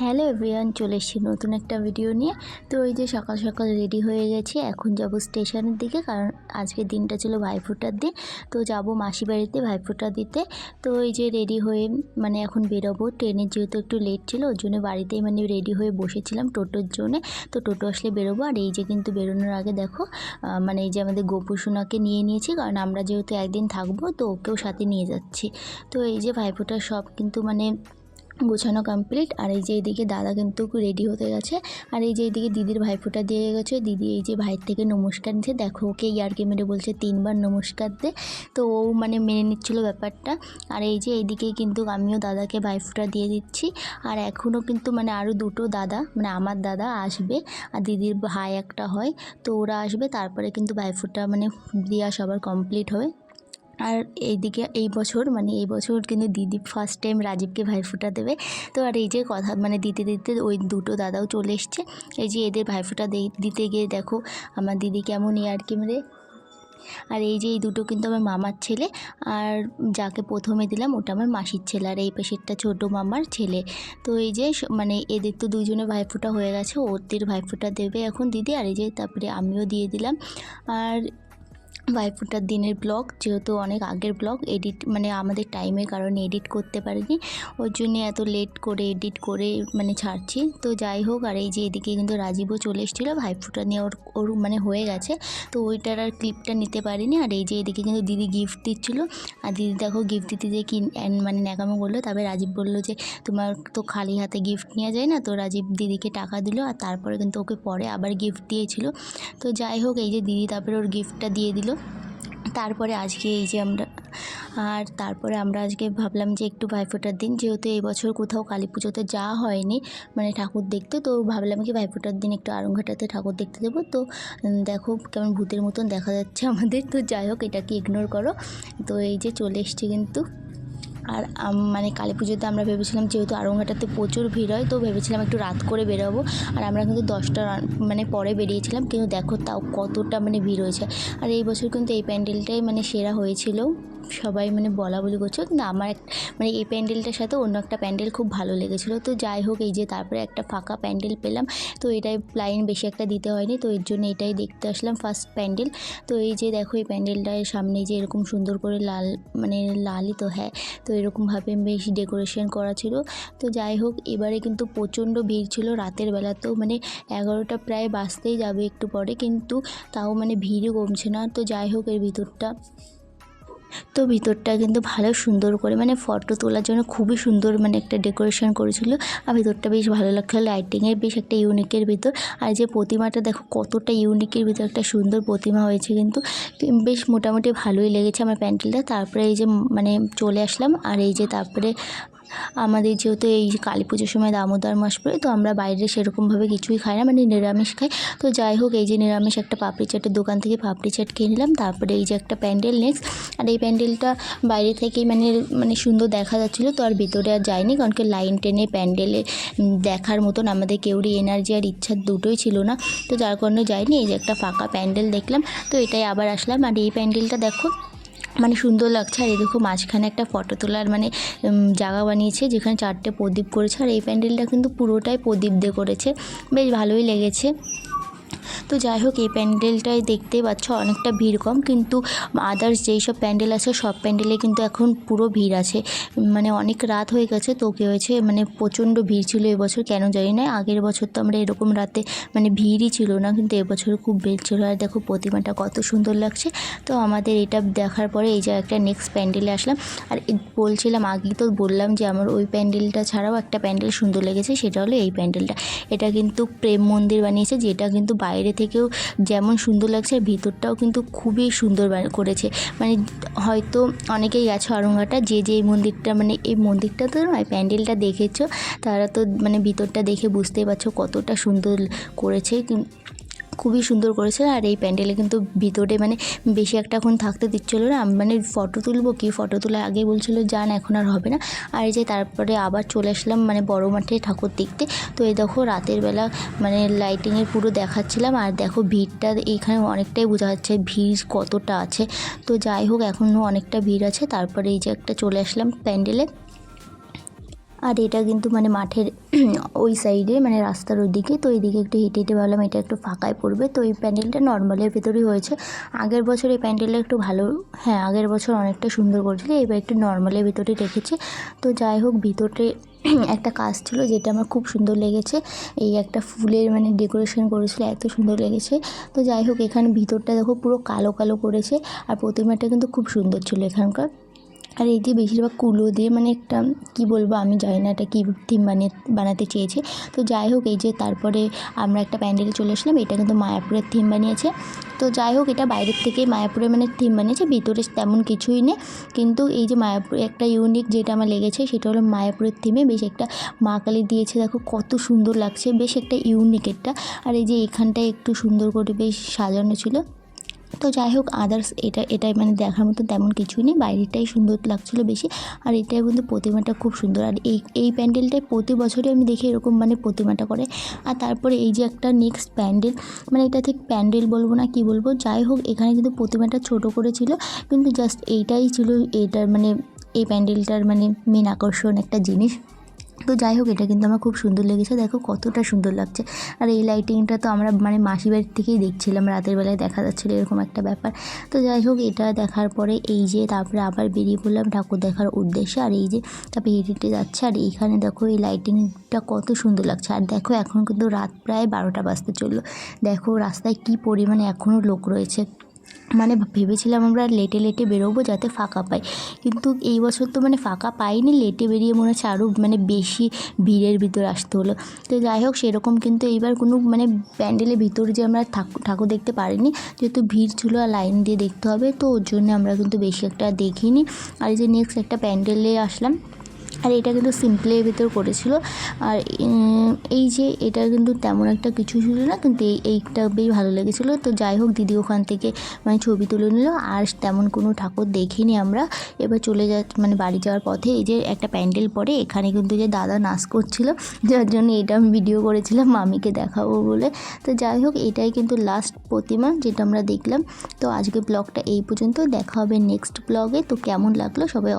Hello everyone, চলে এসেছি নতুন একটা ভিডিও নিয়ে। তো ওই যে সকাল সকাল রেডি হয়ে গেছি, এখন যাব স্টেশনের দিকে, কারণ আজকের দিনটা ছিল ভাইফোঁটার দিন। তো যাব মাসি বাড়িতে ভাইফোঁটা দিতে। তো এই যে রেডি হয়ে মানে এখন বেরোবো। ট্রেনের যেহেতু একটু লেট ছিল ওর জন্য বাড়িতেই মানে রেডি হয়ে বসেছিলাম টোটোর জন্যে। তো টোটো আসলে বেরোবো, আর এই যে কিন্তু বেরোনোর আগে দেখো মানে এই যে আমাদের গোপু সোনাকে নিয়ে নিয়েছি, কারণ আমরা যেহেতু একদিন থাকব, তো ওকেও সাথে নিয়ে যাচ্ছি। তো এই যে ভাইফোঁটার সব কিন্তু মানে গোছানো কমপ্লিট আর এই যে এইদিকে দাদা কিন্তু রেডি হতে গেছে। আর এই যে এইদিকে দিদির ভাইফোঁটা দিয়ে গেছে। দিদি এই যে ভাইয়ের থেকে নমস্কার নিচ্ছে। দেখো, ওকে ইয়ারকে মেরে বলছে তিনবার নমস্কার দে। তো ও মানে মেনে নিচ্ছিল ব্যাপারটা। আর এই যে এইদিকে কিন্তু আমিও দাদাকে ভাইফোঁটা দিয়ে দিচ্ছি। আর এখনও কিন্তু মানে আরও দুটো দাদা মানে আমার দাদা আসবে। আর দিদির ভাই একটা হয়। তো ওরা আসবে, তারপরে কিন্তু ভাইফোঁটা মানে দেওয়া সবার কমপ্লিট হবে আর এইদিকে এই বছর মানে এই বছর কিন্তু দিদি ফার্স্ট টাইম রাজীবকে ভাইফোঁটা দেবে। তো আর এই যে কথা মানে দিতে দিতে ওই দুটো দাদাও চলে এসছে। এই যে এদের ভাইফোঁটা দিতে গিয়ে দেখো আমার দিদি কেমন আর কি মেরে আর এই যে এই দুটো কিন্তু আমার মামার ছেলে, আর যাকে প্রথমে দিলাম ওটা আমার মাসির ছেলে, আর এই পাশেরটা ছোটো মামার ছেলে। তো এই যে মানে এদের তো দুজনে ভাইফোঁটা হয়ে গেছে, ওদের ভাইফোঁটা দেবে এখন দিদি। আর এই যে তারপরে আমিও দিয়ে দিলাম। আর ভাইফোঁটার দিনের ব্লগ, যেহেতু অনেক আগের ব্লগ, এডিট মানে আমাদের টাইমের কারণে এডিট করতে পারিনি। ওর জন্য এত লেট করে এডিট করে মানে ছাড়ছি। তো যাই হোক, আর এই যে এদিকে কিন্তু রাজীবও চলে এসেছিল। ভাইফোঁটা নিয়ে ওর ওর মানে হয়ে গেছে। তো ওইটার আর ক্লিপটা নিতে পারিনি। আর এই যে এদিকে কিন্তু দিদি গিফট দিচ্ছিল। আর দিদি দেখো গিফট দিতে যে কি মানে ন্যাকামো বলল তবে রাজীব বলল যে, তোমার তো খালি হাতে গিফট নেওয়া যায় না? তো রাজীব দিদিকে টাকা দিল। আর তারপরে কিন্তু ওকে পরে আবার গিফট দিয়েছিল। তো যাই হোক, এই যে দিদি তারপরে ওর গিফটটা দিয়ে দিল। তারপরে আজকে এই যে আমরা, আর তারপরে আমরা আজকে ভাবলাম যে একটু ভাইফোঁটার দিন, যেহেতু এই বছর কোথাও কালী পুজোতে যাওয়া হয়নি মানে ঠাকুর দেখতে, তো ভাবলাম কি ভাইফোঁটার দিন একটু আরংঘাটাতে ঠাকুর দেখতে দেবো। তো দেখো কেমন ভূতের মতন দেখা যাচ্ছে আমাদের, তো যাই হোক এটাকে ইগনোর করো। তো এই যে চলে এসছে কিন্তু আর মানে কালী পুজোতে আমরা ভেবেছিলাম যেহেতু আরংঘাটাতে প্রচুর ভিড় হয়, তো ভেবেছিলাম একটু রাত করে বেরোবো। আর আমরা কিন্তু দশটা মানে পরে বেরিয়েছিলাম, কিন্তু দেখো তাও কতটা মানে ভিড় হয়েছে। আর এই বছর কিন্তু এই প্যান্ডেলটাই মানে সেরা হয়েছিল। সবাই মানে বলা বলি করছিল কিন্তু আমার মানে এই প্যান্ডেলটার সাথে অন্য একটা প্যান্ডেল খুব ভালো লেগেছিলো। তো যাই হোক, এই যে তারপরে একটা ফাঁকা প্যান্ডেল পেলাম। তো এটাই লাইন বেশি একটা দিতে হয়নি। তো এর জন্য এটাই দেখতে আসলাম ফার্স্ট প্যান্ডেল। তো এই যে দেখো, এই প্যান্ডেলটার সামনে যে এরকম সুন্দর করে লাল মানে লালই তো হ্যাঁ তো এরকমভাবে বেশ ডেকোরেশন করা ছিল। তো যাই হোক, এবারে কিন্তু প্রচণ্ড ভিড় ছিল। রাতের বেলা তো মানে এগারোটা প্রায় বাজতেই যাবে একটু পরে। কিন্তু তাও মানে ভিড়ই কমছে না। তো যাই হোক, এর ভিতরটা তো ভিতরটা কিন্তু ভালো সুন্দর করে মানে ফটো তোলার জন্য খুবই সুন্দর মানে একটা ডেকোরেশন করেছিল। আর ভিতরটা বেশ ভালো লাগছিল লাইটিংয়ের বেশ একটা ইউনিকের ভিতর। আর যে প্রতিমাটা দেখো কতটা ইউনিকের ভিতর একটা সুন্দর প্রতিমা হয়েছে কিন্তু বেশ মোটামুটি ভালোই লেগেছে আমার প্যান্ডেলটা। তারপরে এই যে মানে চলে আসলাম। আর এই যে তারপরে আমাদের যেহেতু এই কালী পুজোর সময় দামোদর মাস পড়ে, তো আমরা বাইরে সেরকমভাবে কিছুই খাই না মানে নিরামিষ খাই। তো যাই হোক, এই যে নিরামিষ একটা পাপড়ি চাটের দোকান থেকে পাপড়ি চাট কিনে নিলাম। তারপরে এই যে একটা প্যান্ডেল নেক্সট আর এই প্যান্ডেলটা বাইরে থেকেই মানে মানে সুন্দর দেখা যাচ্ছিল, তো আর ভিতরে আর যায়নি কারণ কি লাইন টেনে প্যান্ডেলে দেখার মতন আমাদের কেউরই এনার্জি আর ইচ্ছা দুটোই ছিল না। তো যার কারণে যাইনি, এই যে একটা ফাঁকা প্যান্ডেল দেখলাম। তো এটাই আবার আসলাম, আর এই প্যান্ডেলটা দেখো মানে সুন্দর লাগছে। আর এই দেখো মাঝখানে একটা ফটো তোলার মানে জায়গা বানিয়েছে যেখানে চারটে প্রদীপ করেছে আর এই প্যান্ডেলটা কিন্তু পুরোটাই প্রদীপ দিয়ে করেছে। বেশ ভালোই লেগেছে। তো যাই হোক, এই প্যান্ডেলটাই দেখতেই পাচ্ছ অনেকটা ভিড় কম, কিন্তু আদার্স যেই সব প্যান্ডেল আছে, সব প্যান্ডেলে কিন্তু এখন পুরো ভিড় আছে। মানে অনেক রাত হয়ে গেছে, তো কী হয়েছে মানে প্রচণ্ড ভিড় ছিল এবছর, কেন জানি না, আগের বছর তো আমরা এরকম রাতে মানে ভিড়ই ছিল না, কিন্তু এবছর খুব ভিড় ছিল। আর দেখো প্রতিমাটা কত সুন্দর লাগছে। তো আমাদের এটা দেখার পরে এই যে একটা নেক্সট প্যান্ডেলে আসলাম। আর বলছিলাম, আগেই তো বললাম যে আমার ওই প্যান্ডেলটা ছাড়াও একটা প্যান্ডেল সুন্দর লেগেছে, সেটা হলো এই প্যান্ডেলটা। এটা কিন্তু প্রেম মন্দির বানিয়েছে, যেটা কিন্তু বাইরে থেকেও যেমন সুন্দর লাগছে, ভিতরটাও কিন্তু খুবই সুন্দর করেছে। মানে হয়তো অনেকেই গেছো অরঙ্গাটা যে যে মন্দিরটা মানে এই মন্দিরটা তো নয়, প্যান্ডেলটা দেখেছ, তারা তো মানে ভিতরটা দেখে বুঝতেই পারছ কতটা সুন্দর করেছে। খুবই সুন্দর করেছে আর এই প্যান্ডেলে কিন্তু ভিতরে মানে বেশি একটাক্ষণ থাকতে দিচ্ছিল না। মানে ফটো তুলবো কি? ফটো তোলার আগে বলছিল যান এখন আর হবে না। আর এই যে তারপরে আবার চলে আসলাম মানে বড় মাঠে ঠাকুর দেখতে। তো এই দেখো রাতের বেলা মানে লাইটিংয়ের পুরো দেখাচ্ছিলাম। আর দেখো ভিড়টা এইখানে অনেকটাই বোঝা যাচ্ছে ভিড় কতটা আছে। তো যাই হোক, এখনও অনেকটা ভিড় আছে। তারপরে এই যে একটা চলে আসলাম প্যান্ডেলে। আর এটা কিন্তু মানে মাঠের ওই সাইডে মানে রাস্তার ওই দিকে তো এইদিকে একটু হেঁটে হেঁটে ভাবলাম এটা একটু ফাঁকায় পড়বে। তো এই প্যান্ডেলটা নর্মালের ভেতরেই হয়েছে। আগের বছর এই প্যান্ডেলটা একটু ভালো হ্যাঁ আগের বছর অনেকটা সুন্দর করেছিল। এবার একটু নর্মালের ভেতরে রেখেছে। তো যাই হোক ভিতরে একটা কাজ ছিল যেটা আমার খুব সুন্দর লেগেছে। এই একটা ফুলের মানে ডেকোরেশন করেছিল, এত সুন্দর লেগেছে। তো যাই হোক, এখানে ভিতরটা দেখো পুরো কালো কালো করেছে। আর প্রতিমাটা কিন্তু খুব সুন্দর ছিল এখানকার। আর এই যে বেশিরভাগ কুলো দিয়ে মানে একটা, কি বলব আমি জানি না এটা কী থিম বানিয়ে, বানাতে চেয়েছে। তো যাই হোক, এই যে তারপরে আমরা একটা প্যান্ডেলে চলে আসলাম, এটা কিন্তু মায়াপুরের থিম বানিয়েছে। তো যাই হোক, এটা বাইরের থেকে মায়াপুরের মানে থিম বানিয়েছে, ভিতরে তেমন কিছুই নেই। কিন্তু এই যে মায়াপুরে একটা ইউনিক যেটা আমার লেগেছে, সেটা হলো মায়াপুরের থিমে বেশ একটা মা কালী দিয়েছে, দেখো কত সুন্দর লাগছে, বেশ একটা ইউনিক একটা। আর এই যে এখানটায় একটু সুন্দর করে বেশ সাজানো ছিল। তো যাই হোক আদার্স এটা, এটাই মানে দেখার মতো তেমন কিছুই নেই। বাইরেটাই সুন্দর লাগছিল বেশি। আর এটাই কিন্তু প্রতিমাটা খুব সুন্দর। আর এই এই প্যান্ডেলটাই প্রতি বছরই আমি দেখি এরকম মানে প্রতিমাটা করে। আর তারপরে এই যে একটা নেক্সট প্যান্ডেল মানে এটা ঠিক প্যান্ডেল বলব না, কি বলব? যাই হোক, এখানে কিন্তু প্রতিমাটা ছোট করেছিল। কিন্তু জাস্ট এইটাই ছিল এটার মানে এই প্যান্ডেলটার মানে মেন আকর্ষণ একটা জিনিস। তো যাই হোক, এটা কিন্তু আমার খুব সুন্দর লেগেছে। দেখো কতটা সুন্দর লাগছে। আর এই লাইটিংটা তো আমরা মানে মাসি বাড়ির থেকেই দেখছিলাম, রাতের বেলায় দেখা যাচ্ছিল এরকম একটা ব্যাপার। তো যাই হোক, এটা দেখার পরে এই যে তারপরে আবার বেরিয়ে পড়লাম ঠাকুর দেখার উদ্দেশ্যে। আর এই যে তারপরে হেঁটে হেঁটে যাচ্ছে, আর এইখানে দেখো এই লাইটিংটা কত সুন্দর লাগছে। আর দেখো এখন কিন্তু রাত প্রায় বারোটা বাজতে চলল। দেখো রাস্তায় কী পরিমাণে এখনও লোক রয়েছে। মানে ভেবেছিলাম আমরা লেটে লেটে বেরোবো যাতে ফাঁকা পাই। কিন্তু এই বছর তো মানে ফাঁকা পাইনি, লেটে বেরিয়ে মনে হচ্ছে আরও মানে বেশি ভিড়ের ভিতর আসতে হলো। তো যাই হোক, সেরকম কিন্তু এইবার কোনো মানে প্যান্ডেলের ভিতর যে আমরা ঠাকুর দেখতে পারিনি, যেহেতু ভিড় ছিল আর লাইন দিয়ে দেখতে হবে, তো ওর জন্য আমরা কিন্তু বেশি একটা দেখিনি। আর এই যে নেক্সট একটা প্যান্ডেলে আসলাম আর এটা কিন্তু সিম্পলের ভিতর করেছিল। আর এই যে এটা কিন্তু তেমন একটা কিছু ছিল না, কিন্তু এই, এইটা বেশ ভালো লেগেছিলো। তো যাই হোক, দিদি ওখান থেকে মানে ছবি তুলে নিল। আর তেমন কোনো ঠাকুর দেখিনি আমরা। এবার চলে যা মানে বাড়ি যাওয়ার পথে এই যে একটা প্যান্ডেল পরে এখানে কিন্তু যে দাদা নাচ করছিল, যার জন্য এটা আমি ভিডিও করেছিলাম, মামিকে দেখাবো বলে। তো যাই হোক, এটাই কিন্তু লাস্ট প্রতিমা যেটা আমরা দেখলাম। তো আজকে ব্লগটা এই পর্যন্ত। দেখা হবে নেক্সট ব্লগে তো কেমন লাগল সবাই